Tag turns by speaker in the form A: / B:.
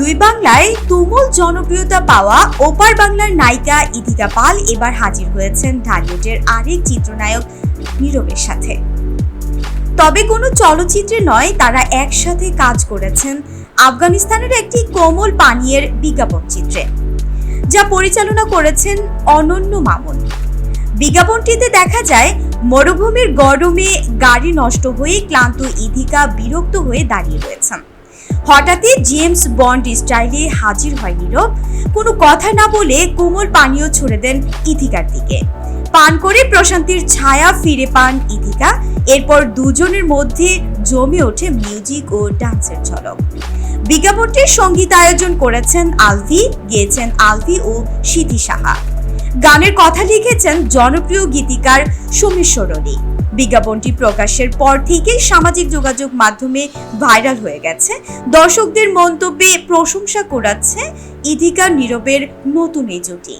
A: দুই বাংলায় তুমুল জনপ্রিয়তা পাওয়া ওপার বাংলার নায়িকা ইথিকা পাল এবার হাজির হয়েছেন ঢালিউডের আরেক চিত্রনায়ক নীরবের সাথে। তবে কোনো চলচ্চিত্রে নয়, তারা একসাথে কাজ করেছেন আফগানিস্তানের একটি কোমল পানীয়ের বিজ্ঞাপন চিত্রে, যা পরিচালনা করেছেন অনন্য মামুন। বিজ্ঞাপনটিতে দেখা যায়, মরুভূমির গরমে গাড়ি নষ্ট হয়ে ক্লান্ত ইধিকা বিরক্ত হয়ে দাঁড়িয়ে রয়েছেন। হঠাৎই জেমস বন্ড স্টাইলে হাজির হয় নীরব। কোনো কথা না বলে কোমল পানীয় ছুড়ে দেন ইথিকার দিকে। পান করে প্রশান্তির ছায়া ফিরে পান ইথিকা। এরপর দুজনের মধ্যে জমে ওঠে মিউজিক ও ডান্সের ঝলক। বিজ্ঞাপনটির সংগীত আয়োজন করেছেন আলভি, গেয়েছেন আলভি ও সিথি সাহা। গানের কথা লিখেছেন জনপ্রিয় গীতিকার সোমেশ্বর অলি বিজ্ঞাপনটি প্রকাশের পর থেকেই সামাজিক যোগাযোগ মাধ্যমে ভাইরাল হয়ে গেছে। দর্শকদের মন্তব্যে প্রশংসা করাচ্ছে ইধিকা নীরবের নতুন এই জুটি।